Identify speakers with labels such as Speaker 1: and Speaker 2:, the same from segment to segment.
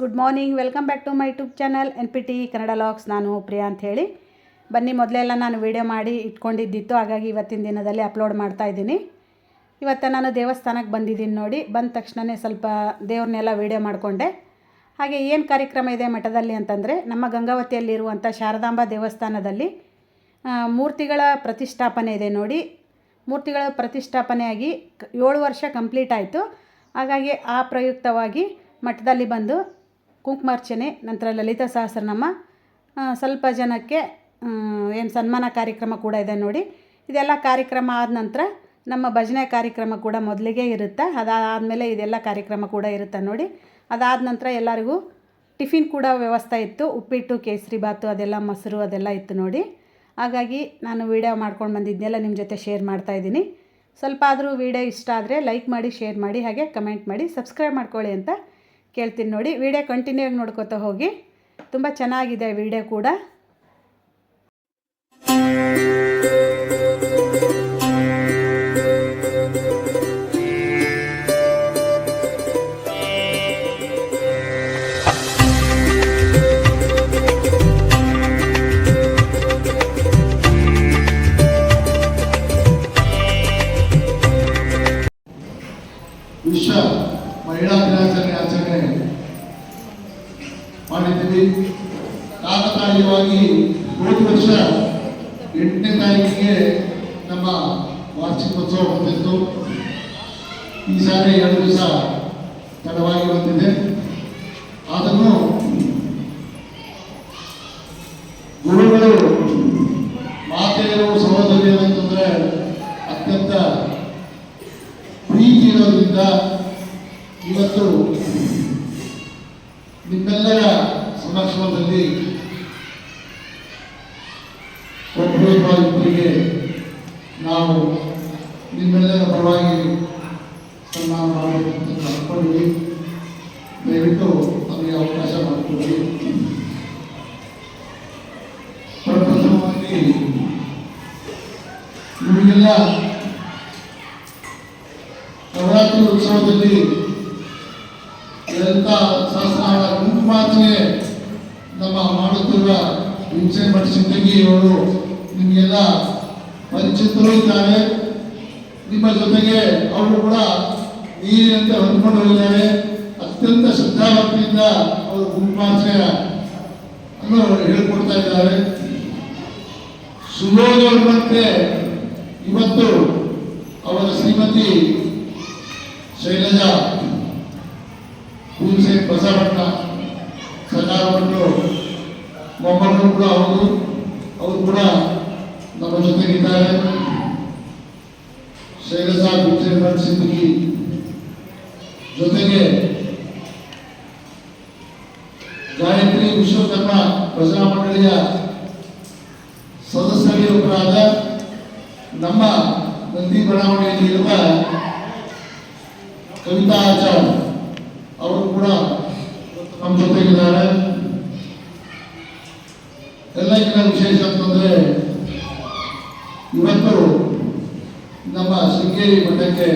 Speaker 1: Good morning. Welcome back to my YouTube channel. N P T Kannada logs ನಾನು ಪ್ರಿಯಾ ಅಂತ ಹೇಳಿ. ಬನ್ನಿ, ಮೊದಲೆಲ್ಲ ನಾನು ವೀಡಿಯೋ ಮಾಡಿ ಇಟ್ಕೊಂಡಿದ್ದಿತ್ತು. ಹಾಗಾಗಿ ಇವತ್ತಿನ ದಿನದಲ್ಲಿ ಅಪ್ಲೋಡ್ ಮಾಡ್ತಾ ಇದ್ದೀನಿ. ಇವತ್ತು ನಾನು ದೇವಸ್ಥಾನಕ್ಕೆ ಬಂದಿದ್ದೀನಿ ನೋಡಿ. ಬಂದ ತಕ್ಷಣವೇ ಸ್ವಲ್ಪ ದೇವ್ರನ್ನೆಲ್ಲ ವೀಡಿಯೋ ಮಾಡಿಕೊಂಡೆ. ಹಾಗೆ ಏನು ಕಾರ್ಯಕ್ರಮ ಇದೆ ಮಠದಲ್ಲಿ ಅಂತಂದರೆ, ನಮ್ಮ ಗಂಗಾವತಿಯಲ್ಲಿರುವಂಥ ಶಾರದಾಂಬಾ ದೇವಸ್ಥಾನದಲ್ಲಿ ಮೂರ್ತಿಗಳ ಪ್ರತಿಷ್ಠಾಪನೆ ಇದೆ ನೋಡಿ. ಮೂರ್ತಿಗಳ ಪ್ರತಿಷ್ಠಾಪನೆಯಾಗಿ ಏಳು ವರ್ಷ ಕಂಪ್ಲೀಟ್ ಆಯಿತು. ಹಾಗಾಗಿ ಆ ಪ್ರಯುಕ್ತವಾಗಿ ಮಠದಲ್ಲಿ ಬಂದು ಕುಂಕುಮಾರ್ಚನೆ, ನಂತರ ಲಲಿತಾ ಸಹಸ್ರನಾಮ ಸ್ವಲ್ಪ ಜನಕ್ಕೆ ಏನು ಸನ್ಮಾನ ಕಾರ್ಯಕ್ರಮ ಕೂಡ ಇದೆ ನೋಡಿ. ಇದೆಲ್ಲ ಕಾರ್ಯಕ್ರಮ ಆದ ನಂತರ ನಮ್ಮ ಭಜನೆ ಕಾರ್ಯಕ್ರಮ ಕೂಡ ಮೊದಲಿಗೆ ಇರುತ್ತೆ, ಅದಾದಮೇಲೆ ಇದೆಲ್ಲ ಕಾರ್ಯಕ್ರಮ ಕೂಡ ಇರುತ್ತೆ ನೋಡಿ. ಅದಾದ ನಂತರ ಎಲ್ಲರಿಗೂ ಟಿಫಿನ್ ಕೂಡ ವ್ಯವಸ್ಥೆ ಇತ್ತು, ಉಪ್ಪಿಟ್ಟು, ಕೇಸರಿ ಬಾತು, ಅದೆಲ್ಲ ಮೊಸರು ಅದೆಲ್ಲ ಇತ್ತು ನೋಡಿ. ಹಾಗಾಗಿ ನಾನು ವೀಡಿಯೋ ಮಾಡ್ಕೊಂಡು ಬಂದಿದ್ದೆಲ್ಲ ನಿಮ್ಮ ಜೊತೆ ಶೇರ್ ಮಾಡ್ತಾ ಇದ್ದೀನಿ. ಸ್ವಲ್ಪ ಆದರೂ ವೀಡಿಯೋ ಇಷ್ಟ ಆದರೆ ಲೈಕ್ ಮಾಡಿ, ಶೇರ್ ಮಾಡಿ, ಹಾಗೆ ಕಮೆಂಟ್ ಮಾಡಿ, ಸಬ್ಸ್ಕ್ರೈಬ್ ಮಾಡ್ಕೊಳ್ಳಿ ಅಂತ ಕೇಳ್ತೀನಿ ನೋಡಿ. ವಿಡಿಯೋ ಕಂಟಿನ್ಯೂ ಆಗಿ ನೋಡ್ಕೋತಾ ಹೋಗಿ. ತುಂಬ ಚೆನ್ನಾಗಿದೆ ವಿಡಿಯೋ ಕೂಡ.
Speaker 2: ಎಂಟನೇ ತಾರೀಕಿಗೆ ನಮ್ಮ ವಾರ್ಷಿಕೋತ್ಸವ ಬಂದಿತ್ತು. ಈ ಸಾರಿ ಎರಡು ದಿವಸ ತಡವಾಗಿ ಬಂದಿದೆ. ಒಬ್ಬರೊಬ್ಬ ನಾವು ನಿಮ್ಮೆಲ್ಲರ ಪರವಾಗಿ ಸನ್ಮಾನ ಮಾಡಬೇಕು ಅಂತ ದಯವಿಟ್ಟು ನಮಗೆ ಅವಕಾಶ ಮಾಡಿಕೊಡಿ. ಪ್ರಪ್ರಥಮವಾಗಿ ನಿಮಗೆಲ್ಲ ನವರಾತ್ರಿ ಉತ್ಸವದಲ್ಲಿ ಲಲಿತಾ ಗುಂಪು ಕುಂಕುಮಾರ್ಚನೆ ನಮ್ಮ ಮಾಡುತ್ತಿರುವ ಮಠ ಸಿಂದಗಿಯವರು ನಿಮಗೆಲ್ಲ ಪರಿಚಿತರು ಇದ್ದಾರೆ. ನಿಮ್ಮ ಜೊತೆಗೆ ಅವರು ಕೂಡ ನೀರಿನಂತೆ ಹೊಂದ್ಕೊಂಡು ಹೋಗಿದ್ದಾರೆ. ಅತ್ಯಂತ ಶ್ರದ್ಧಾಭಕ್ತಿಯಿಂದ ಅವರು ಕುಂಕುಮಾರ್ಚನೆಯ ಅನ್ನು ಹೇಳ್ಕೊಡ್ತಾ ಇದ್ದಾರೆ. ಸುಯೋಗವಂತೆ ಇವತ್ತು ಅವರ ಶ್ರೀಮತಿ ಶೈಲಜಾ ಹುಸೇನ್ ಬಸವಣ್ಣ ಸರ್ಕಾರವನ್ನು ಮೊಮ್ಮಕ್ಕಳು ಕೂಡ ಹೌದು. ಅವರು ಕೂಡ ಜೊತೆಗಿದ್ದಾರೆ ಶೈಲಜಾ ಭೀಮಸೇನ್ ಸಿಂದಗಿ ಜೊತೆಗೆ ಗಾಯತ್ರಿ ವಿಶ್ವಕರ್ಮ ಪ್ರಜಾ ಮಂಡಳಿಯ ಸದಸ್ಯರಿಗೊಬ್ಬರಾದ ನಮ್ಮ ನಂದಿ ಬಡಾವಣೆಯಲ್ಲಿ ಇರುವ ಕವಿತಾ ಆಚಾರ್ ಅವರು ಕೂಡ ನಮ್ಮ ಜೊತೆಗಿದ್ದಾರೆ ಎಲ್ಲಕ್ಕಿಂತ ವಿಶೇಷ ಅಂತಂದ್ರೆ ಇವತ್ತು ನಮ್ಮ ಶೃಂಗೇರಿ ಮಠಕ್ಕೆ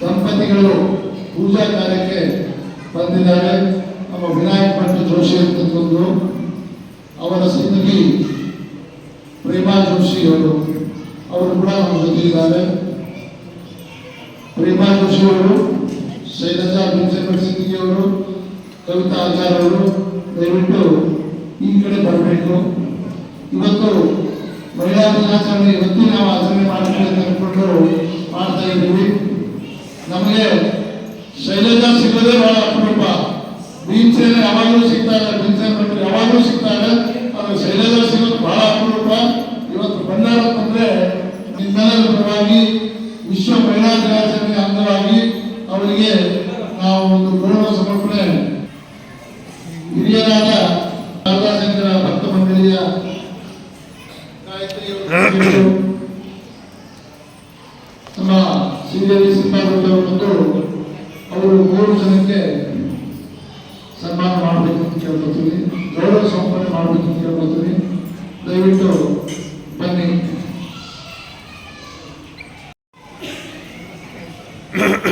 Speaker 2: ದಂಪತಿಗಳು ಪೂಜಾ ಕಾರ್ಯಕ್ಕೆ ಬಂದಿದ್ದಾರೆ. ನಮ್ಮ ವಿನಾಯಕ್ ಭಟ್ ಜೋಶಿ ಅಂತಂದು ಅವರ ಸಿಂದಗಿ ಪ್ರೇಮಾ ಜೋಶಿ ಅವರು ಅವರು ಕೂಡ ನಮ್ಮ ಜೊತೆ ಪ್ರೇಮಾ ಜೋಶಿ ಅವರು, ಶೈಲಜಾ ಭೀಮಸೇನ್ ಸಿಂದಗಿ ಅವರು, ಕವಿತಾ ಆಚಾರ್ ಅವರು, ದಯವಿಟ್ಟು ಈ ಕಡೆ ಬರಬೇಕು. ಇವತ್ತು ಮಹಿಳಾ ದಿನಾಚರಣೆ ಇವತ್ತು ನಾವು ಆಚರಣೆ ಮಾಡ್ತೀವಿ ಅಂತ ಅನ್ಕೊಂಡು ಮಾಡ್ತಾ ಇದ್ದೀವಿ. ನಮಗೆ ಶೈಲಜಾ ಸಿಗೋದೇ ಬಹಳ ಅಪರೂಪ. ಬೀನ್ಸೇನೆ ಯಾವಾಗಲೂ ಸಿಗ್ತಾರೆ ಬೀನ್ಸೇನೆ ಭಟ್ರು ಯಾವಾಗಲೂ ಸಿಗ್ತಾರೆ, ಆದರೆ ಶೈಲಜಾ ಸಿಗೋದು ಬಹಳ ಅಪರೂಪ. ಇವತ್ತು ಬಂದಾರ ಅಂತಂದ್ರೆ ನಿಮ್ಮೆಲ್ಲರ ಪರವಾಗಿ ವಿಶ್ವ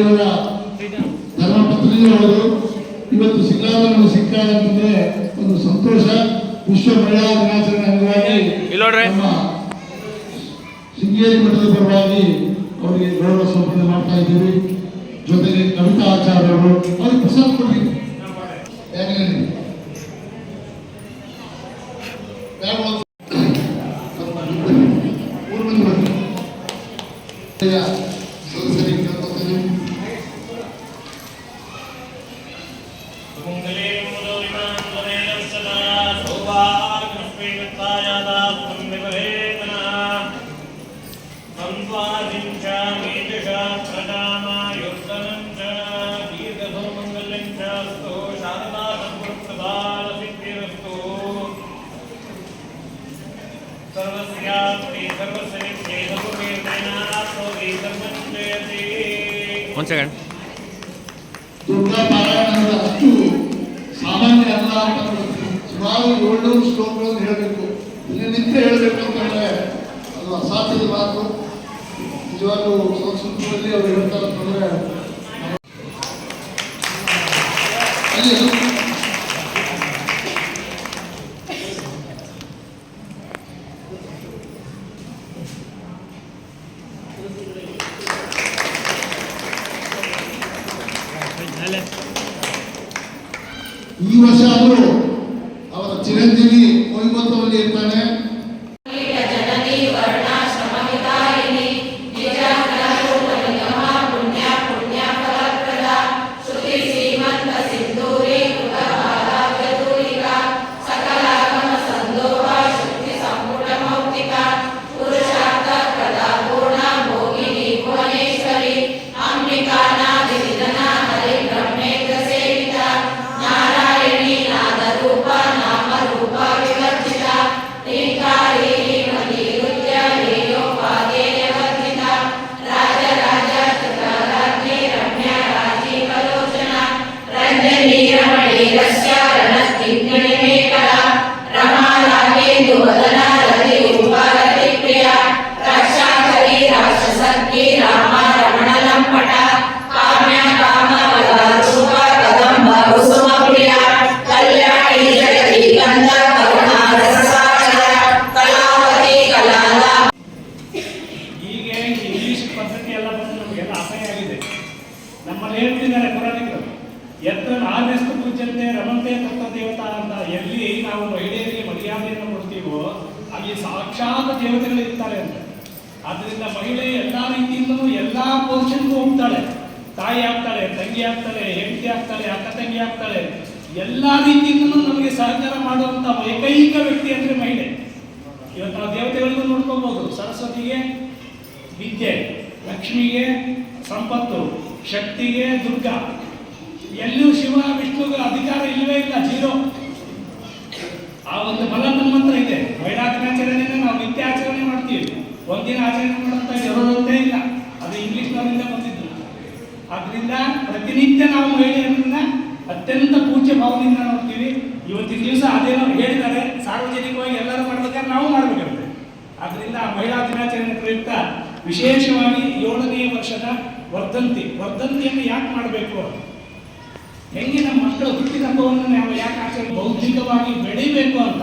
Speaker 3: ಕನ್ನಡಿಯವರ ಧರ್ಮಪತ್ನಿಯವರು ಇವತ್ತು ಸಿಕ್ಕಾಗ ಅಂತಂದ್ರೆ ಒಂದು ಸಂತೋಷ ವಿಶ್ವ ಮಹಿಳಾ ದಿನಾಚರಣೆ ಅಂಗವಾಗಿ. ನಮ್ಮ ಶೃಂಗೇರಿ ಮಠದ ಪರವಾಗಿ ಅವರಿಗೆ ಗೌರವ ಸಮರ್ಪಣೆ ಮಾಡ್ತಾ ಇದ್ದೀವಿ. ಜೊತೆಗೆ ಕವಿತಾ ಆಚಾರ್ಯರು ಅವರು ಅವ್ರಿಗೆ ಪ್ರಸಾದ ಕೊಡಿ ಯಾಕೆ
Speaker 4: सर्वस्याप्ति सर्वस्य सर्वमेतेनात्मवि सर्वञ्जयति
Speaker 5: ಒಂದು ಸೆಕೆಂಡ್
Speaker 3: ದುರ್ಗಾ ಪಾರಾಯಣ ಅಂದ್ರೆ ಅಷ್ಟು ಸಾಮಾನ್ಯ ಅಲ್ಲ ಅಂತ ನನಗೆ ಸುಮಾರು ಏಳ್ನೂರು ಶ್ಲೋಕಗಳನ್ನು ಹೇಳಬೇಕು ಇಲ್ಲಿ ನಿಂತು ಹೇಳಬೇಕು ಅಂತಂದ್ರೆ ಅದು ಅಸಾಧ್ಯದ ಮಾತು ನಿಜವಾಗ್ಲೂ ಸಂಸ್ಕೃತದಲ್ಲಿ ಅವರು ಹೇಳ್ತಾರೆ ಅಂತಂದ್ರೆ
Speaker 4: ತಂಗಿ ಎಲ್ಲ ರೀತಿಯಿಂದಲೂ ನಮಗೆ ಸಹಕಾರ ಮಾಡುವಂತ ಏಕೈಕ ವ್ಯಕ್ತಿ ಅಂದ್ರೆ ಮಹಿಳೆ. ಇವತ್ತು ನಾವು ದೇವತೆಗಳಿಗೂ ನೋಡ್ಕೋಬಹುದು ಸರಸ್ವತಿಗೆ ವಿದ್ಯೆ, ಲಕ್ಷ್ಮಿಗೆ ಸಂಪತ್ತು, ಶಕ್ತಿಗೆ ದುರ್ಗಾ. ಎಲ್ಲೂ ಶಿವ ವಿಷ್ಣುಗ ಅಧಿಕಾರ ಇಲ್ಲವೇ ಇಲ್ಲ, ಜೀರೋ. ಆ ಒಂದು ಬಲ ನಮ್ಮ ಇದೆ. ಮಹಿಳಾ ದಿನಾಚರಣೆನ ನಾವು ನಿತ್ಯ ಆಚರಣೆ ಮಾಡ್ತೀವಿ. ಒಂದಿನ ಆಚರಣೆ ಮಾಡುವಂತ ಇರೋದಂತೆ ಇಲ್ಲ. ಅದು ಇಂಗ್ಲಿಷ್ನವರಿಂದ ಬಂದಿದ್ದು. ಆದ್ರಿಂದ ಪ್ರತಿನಿತ್ಯ ನಾವು ಮಹಿಳೆಯರನ್ನ ಅತ್ಯಂತ ಪೂಜ್ಯ ಭಾವದಿಂದ ನೋಡ್ತೀವಿ. ಇವತ್ತಿನ ದಿವಸ ಅದೇನೋ ಹೇಳಿದ್ದಾರೆ, ಸಾರ್ವಜನಿಕವಾಗಿ ಎಲ್ಲರೂ ಮಾಡ್ಬೇಕಾದ್ರೆ ನಾವು ಮಾಡಬೇಕಾಗುತ್ತೆ. ಆದ್ದರಿಂದ ಆ ಮಹಿಳಾ ದಿನಾಚರಣೆ ಪ್ರಯುಕ್ತ ವಿಶೇಷವಾಗಿ ಏಳನೇ ವರ್ಷದ ವರ್ಧಂತಿ. ವರ್ಧಂತಿಯನ್ನು ಯಾಕೆ ಮಾಡಬೇಕು? ಹೆಂಗೆ ನಮ್ಮ ಮಕ್ಕಳ ಹುಟ್ಟಿದ ಹಬ್ಬವನ್ನು ನಾವು ಯಾಕೆ ಆಚರಣೆ ಬೌದ್ಧಿಕವಾಗಿ ಬೆಳಿಬೇಕು ಅಂತ?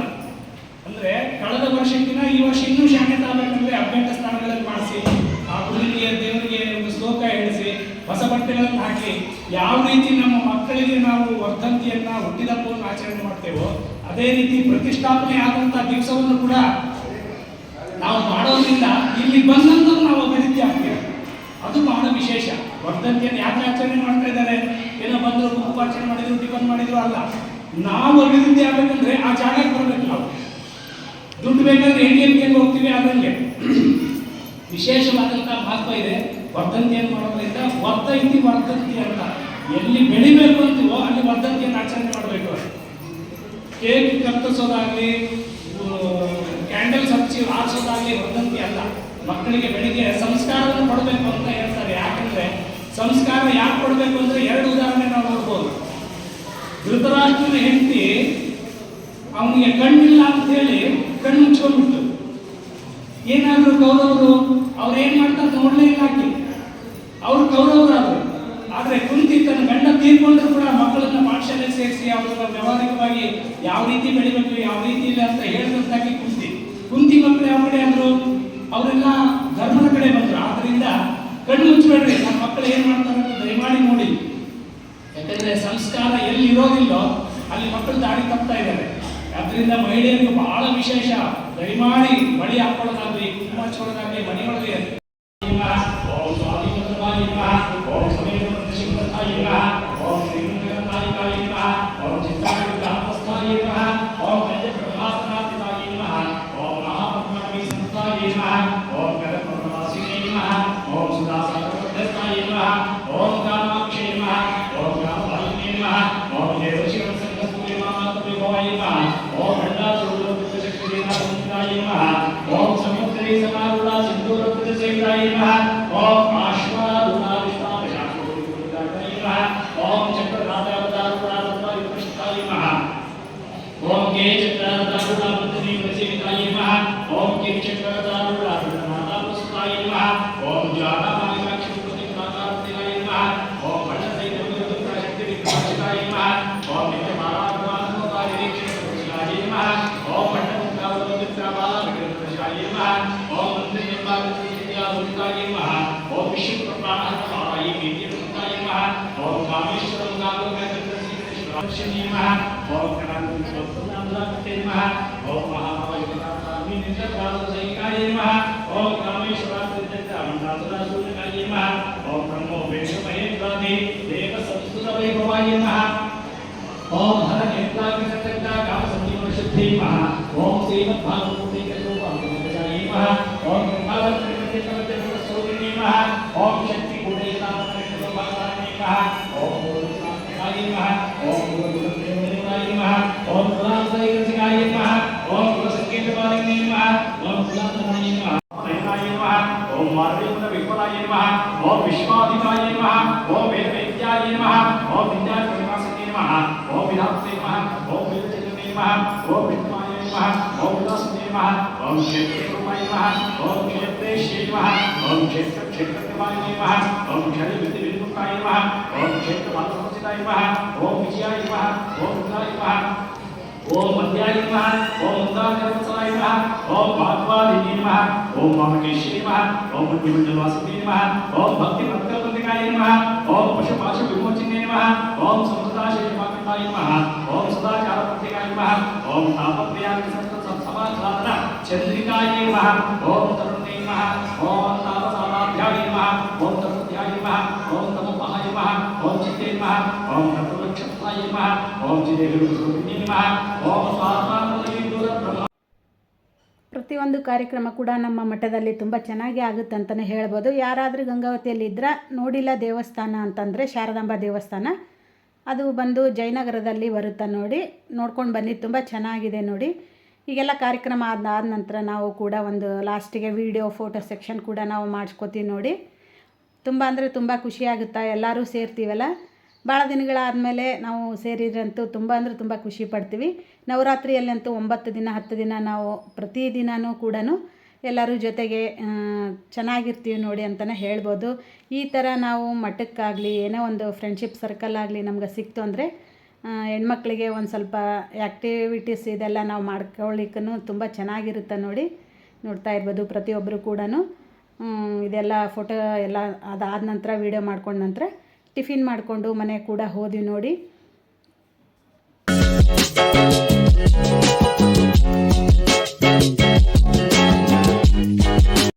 Speaker 4: ಅಂದ್ರೆ, ಕಳೆದ ವರ್ಷಕ್ಕಿಂತ ಈ ವರ್ಷ ಇನ್ನೂ ಶಾಖೆ ತಾಗಬೇಕಂದ್ರೆ ಅಭ್ಯಂತ ಸ್ಥಾನಗಳಲ್ಲಿ ಮಾಡಿಸಿ ಆ ಹುಡುಗಿಗೆ ದೇವರಿಗೆ ಒಂದು ಶ್ಲೋಕ ಹೊಸ ಬಟ್ಟೆಗಳನ್ನು ಹಾಕಿ ಯಾವ ರೀತಿ ನಮ್ಮ ಮಕ್ಕಳಿಗೆ ನಾವು ವರ್ಧಂತಿಯನ್ನ ಹುಟ್ಟಿದ ಹಬ್ಬವನ್ನು ಆಚರಣೆ ಮಾಡ್ತೇವೋ, ಅದೇ ರೀತಿ ಪ್ರತಿಷ್ಠಾಪನೆ ಆದಂತ ದಿವಸವನ್ನು ಕೂಡ ನಾವು ಮಾಡೋದ್ರಿಂದ ಇಲ್ಲಿ ಬಂದಂತ ನಾವು ಅಭಿವೃದ್ಧಿ ಆಗ್ತೇವೆ. ಅದು ಬಹಳ ವಿಶೇಷ. ವರ್ಧಂತಿಯನ್ನು ಯಾಕೆ ಆಚರಣೆ ಮಾಡ್ತಾ ಇದ್ದಾರೆ? ಏನೋ ಬಂದ್ರು ಉಪಾರ್ಚನೆ ಮಾಡಿದ್ರು, ಟಿಫನ್ ಮಾಡಿದ್ರು ಅಲ್ಲ. ನಾವು ಅಭಿವೃದ್ಧಿ ಆಗಬೇಕಂದ್ರೆ ಆ ಜಾಗಕ್ಕೆ ಬರಬೇಕು ನಾವು. ದುಡ್ಡು ಬೇಕಂದ್ರೆ ಎ ಟಿ ಎಂ ಹೋಗ್ತೀವಿ ಅದಂಗೆ ವಿಶೇಷವಾದಂತಹ ಮಹತ್ವ ಇದೆ. ವರ್ಧಂತಿಯನ್ನು ಮಾಡೋದ್ರಿಂದ ವರ್ಧ ಇತಿ ವರ್ಧಂತಿ ಅಂತ. ಎಲ್ಲಿ ಬೆಳಿಬೇಕು ಅಂತೀವೋ ಅಲ್ಲಿ ವರ್ಧಂತಿಯನ್ನು ಆಚರಣೆ ಮಾಡಬೇಕು. ಕೇಕ್ ಕತ್ತರಿಸೋದಾಗ್ಲಿ ಕ್ಯಾಂಡಲ್ಸ್ ಹಚ್ಚಿ ಆರಿಸೋದಾಗ್ಲಿ ವರ್ಧಂತಿ ಅಲ್ಲ. ಮಕ್ಕಳಿಗೆ ಬೆಳಿಗ್ಗೆ ಸಂಸ್ಕಾರವನ್ನು ಕೊಡಬೇಕು ಅಂತ ಹೇಳ್ತಾರೆ. ಯಾಕಂದ್ರೆ ಸಂಸ್ಕಾರ ಯಾಕೆ ಕೊಡಬೇಕು ಅಂದ್ರೆ ಎರಡು ಉದಾಹರಣೆ ನಾವು ನೋಡ್ಬೋದು. ಧೃತರಾಷ್ಟ್ರನ ಹೆಂಡತಿ ಅವನಿಗೆ ಕಣ್ಣಿಲ್ಲ ಅಂತ ಹೇಳಿ ಕಣ್ಣು ಮುಚ್ಕೊಂಡ್ಬಿಟ್ಟು ಏನಾದರೂ ಕೌರವರು ಹಾಕೊಳ್ಳೋದಾಗ್ಲಿ ಕುಂಕುಮ ಹಚ್ಕೊಳ್ಳೋದಾಗ್ಲಿ ಮನೆಯೊಳಗೆ ಓಂ ಸ್ವಾಮಿ ಭದ್ರಕಾಳಿ ನಮಃ ಓಂ ಸಮೇತ ಶಿವತಾಯಿ ನಮಃ ಓಂ ಶ್ರೀಮಂತಕಾಯಿ ನಮಃ ಓಂ ಚಿತ್ತಾಪಸ್ಥಾಯಿ ನಮಃ ಓಂ ಪ್ರಭಾಸನಾಥಿತಾಯಿ ನಮಃ ಓಂ ಮಹಾಪದ್ಮನಾಭಿ ಸಂಸ್ಥಾಯಿ ನಮಃ ಓಂ ಗಗನವಾಸಿನಿ ನಮಃ ಓಂ ಸುಧಾಸಾಗರಪದ್ಧತಾಯಿ ನಮಃ ಓಂ ಕಾಮಾಕ್ಷಿ ನಮಃ ಓಂ ಕಾಮವಾಯಿನಿ ನಮಃ ಓಂ ದೇವಶಿವ ಸಂಘಸೂರ್ಯ ಮಾತೃಭವಾಯಿ ನಮಃ ಓಂ ಭಂಡಾಸುರಶಕ್ತಿನಾಥಾಯಿ ನಮಃ ಓಂ ಸಮುದ್ರಿ ಸಮಾರುಢ ಸಿಂಧೂರ ಸೇವಿತಾಯಿ ನಮಃ ಓಂ ಆಶ್ವಾರುಣಾವಿಷ್ಟಾಮಶಾಸ್ತ್ರೋದಾಯಿ ನಮಃ ಓಂ ಚಕ್ರರಾಜಾವತಾರುಣಾತ್ಮಾಯುಕ್ತಾಯಿ ನಮಃ ಓಂ ಕೆ ಚಕ್ರದಾರುಣಾಪತ್ನಿ ಪ್ರಸೇವಿತಾಯಿ ನಮಃ ಓಂ ಕೆ ಚಕ್ರದಾರುಣಾಪುಸ್ತಾಯಿ ನಮಃ ಓಂ ಜ್ವಾಲಾಮಾಲಿಕಾಕ್ಷಿ ಪ್ರತಿಕಾಕಾರ್ತಿಗಾಯ ನಮಃ ಓಂ ಬಣ್ಣಸೈತಶಕ್ತಿ ವಿಕಾಸಿತಾಯ ನಮಃ ಓಂ ನಿತ್ಯಮಾಲಾತ್ಮಾತ್ಮಕಾರಿ ಕ್ಷೇತ್ರಶಾಯಿ ನಮಃ ಓಂ ಬಣ್ಣಮುಖಾವಲೋಚಿತ್ರಾಬಾಲವಿಗ್ರಹಶಾಯಿ ನಮಃ ಓಂ ಮಂತ್ರಿನಿಂಬಾಗತಿಯಾದುತಾಯ ನಮಃ ಓಂ ವಿಶ್ವಪ್ರಾಣಹರಾಯಿ ವೇದ್ಯಸುತಾಯ ನಮಃ ಓಂ ಕಾಮೇಶ್ವರಂ ಗಾಗೋಗಂಧಶ್ರೀ ಗುಲಾಸಾಯ ಸಿಗಾಯ ನಮಃ ಓಂ ಗುರುಸಂಕೇತವಾಯ ನಮಃ ಓಂ ಗುಲಾಸನಾಯ ನಮಃ ನಯನಾಯ ನಮಃ ಓಂ ಮಾರ್ಗೇಂದ್ರ ವಿಫಲಾಯ ನಮಃ ಓಂ ವಿಶ್ವಾಧಿಕಾಯ ನಮಃ ಓಂ ವೇದವೇದ್ಯಾಯ ನಮಃ ಓಂ ವಿದ್ಯಾರ್ಥಿನಿವಾಸಿನೇ ನಮಃ ಓಂ ವಿಧಾತ್ಸೇ ನಮಃ ಓಂ ವೇದಚೈತನ್ಯ ನಮಃ ಓಂ ವಿದ್ವಾಯ ನಮಃ ಓಂ ವಿಲಾಸನೇ ನಮಃ ಓಂ ಕ್ಷೇತ್ರರೂಪಾಯ ನಮಃ ಓಂ ಕ್ಷೇತ್ರೇಶ್ವೇ ನಮಃ ಓಂ ಕ್ಷೇತ್ರ ಕ್ಷೇತ್ರಜ್ಞಾಯ ನಮಃ ಓಂ ಕ್ಷರಿ ವಿಧಿ ವಿದ್ಯುಕ್ತಾಯ ನಮಃ ಓಂ ಕ್ಷೇತ್ರ ಬಾಲಸಂಸ್ಥಿತಾಯ ನಮಃ ಓಂ ವಿಜಯಾಯ ನಮಃ ಓಂ ರುದ್ರಾಯ ನಮಃ ಓಂ ಮಧ್ಯಾಯ ನಮಃ ಓಂ ಮಂದಾಕರವತ್ಸಲಾಯ ನಮಃ ಓಂ ಭಾಗವಾದಿನಿ ನಮಃ ಓಂ ವಾಮಕೇಶ್ವರಿ ನಮಃ ಓಂ ಮಂಡಿಮಂಡಲವಾಸಿನಿ ನಮಃ ಓಂ ಭಕ್ತಿ ಭಕ್ತವಂತಿಕಾಯ ನಮಃ ಓಂ ಪಶುಪಾಶ ವಿಮೋಚನೆ ನಮಃ ಓಂ ಸಮೃದ್ಧಾಶಯ ಮಾತಾಯ ನಮಃ ಓಂ ಸದಾಚಾರ ಪತ್ರಿಕಾಯ ನಮಃ ಓಂ ತಾಪತ್ರಯಾದಿ ಸಂತ ಸಮಾಧಾನ ಚಂದ್ರಿಕಾಯ ನಮಃ ಓಂ ತರುಣೇ ನಮಃ ಓಂ ತಾಪಸಾರಾಧ್ಯಾಯ ನಮಃ ಓಂ ತರುಧ್ಯಾಯ ನಮಃ ಓಂ ತಮೋಪಹಾಯ ನಮಃ ಓಂ
Speaker 1: ಪ್ರತಿಯೊಂದು ಕಾರ್ಯಕ್ರಮ ಕೂಡ ನಮ್ಮ ಮಠದಲ್ಲಿ ತುಂಬ ಚೆನ್ನಾಗಿ ಆಗುತ್ತೆ ಅಂತಲೇ ಹೇಳ್ಬೋದು. ಯಾರಾದರೂ ಗಂಗಾವತಿಯಲ್ಲಿ ಇದ್ರೆ ನೋಡಿಲ್ಲ ದೇವಸ್ಥಾನ ಅಂತಂದರೆ ಶಾರದಾಂಬ ದೇವಸ್ಥಾನ. ಅದು ಬಂದು ಜಯನಗರದಲ್ಲಿ ಬರುತ್ತಾ ನೋಡಿ. ನೋಡ್ಕೊಂಡು ಬನ್ನಿ, ತುಂಬ ಚೆನ್ನಾಗಿದೆ ನೋಡಿ. ಈಗೆಲ್ಲ ಕಾರ್ಯಕ್ರಮ ಆದ ಆದ ನಂತರ ನಾವು ಕೂಡ ಒಂದು ಲಾಸ್ಟಿಗೆ ವಿಡಿಯೋ, ಫೋಟೋ ಸೆಕ್ಷನ್ ಕೂಡ ನಾವು ಮಾಡಿಸ್ಕೋತೀವಿ ನೋಡಿ. ತುಂಬ ಅಂದರೆ ತುಂಬ ಖುಷಿಯಾಗುತ್ತಾ ಎಲ್ಲರೂ ಸೇರ್ತೀವಲ್ಲ? ಭಾಳ ದಿನಗಳಾದಮೇಲೆ ನಾವು ಸೇರಿದ್ರಂತೂ ತುಂಬ ಅಂದರೆ ತುಂಬ ಖುಷಿ ಪಡ್ತೀವಿ. ನವರಾತ್ರಿಯಲ್ಲಂತೂ ಒಂಬತ್ತು ದಿನ, ಹತ್ತು ದಿನ ನಾವು ಪ್ರತಿ ದಿನವೂ ಕೂಡ ಎಲ್ಲರೂ ಜೊತೆಗೆ ಚೆನ್ನಾಗಿರ್ತೀವಿ ನೋಡಿ ಅಂತಲೇ ಹೇಳ್ಬೋದು. ಈ ಥರ ನಾವು ಮಠಕ್ಕಾಗಲಿ, ಏನೋ ಒಂದು ಫ್ರೆಂಡ್ಶಿಪ್ ಸರ್ಕಲ್ ಆಗಲಿ ನಮ್ಗೆ ಸಿಕ್ತು ಅಂದರೆ ಹೆಣ್ಮಕ್ಳಿಗೆ ಒಂದು ಸ್ವಲ್ಪ ಆ್ಯಕ್ಟಿವಿಟೀಸ್ ಇದೆಲ್ಲ ನಾವು ಮಾಡ್ಕೊಳ್ಳಿಕ್ಕೂ ತುಂಬ ಚೆನ್ನಾಗಿರುತ್ತೆ ನೋಡಿ. ನೋಡ್ತಾ ಇರ್ಬೋದು ಪ್ರತಿಯೊಬ್ಬರು ಕೂಡ ಇದೆಲ್ಲ ಫೋಟೋ ಎಲ್ಲ ಅದಾದ ನಂತರ ವೀಡಿಯೋ ಮಾಡ್ಕೊಂಡ ನಂತರ ಟಿಫಿನ್ ಮಾಡಿಕೊಂಡು ಮನೆ ಕೂಡ ಹೋದ್ವಿ ನೋಡಿ.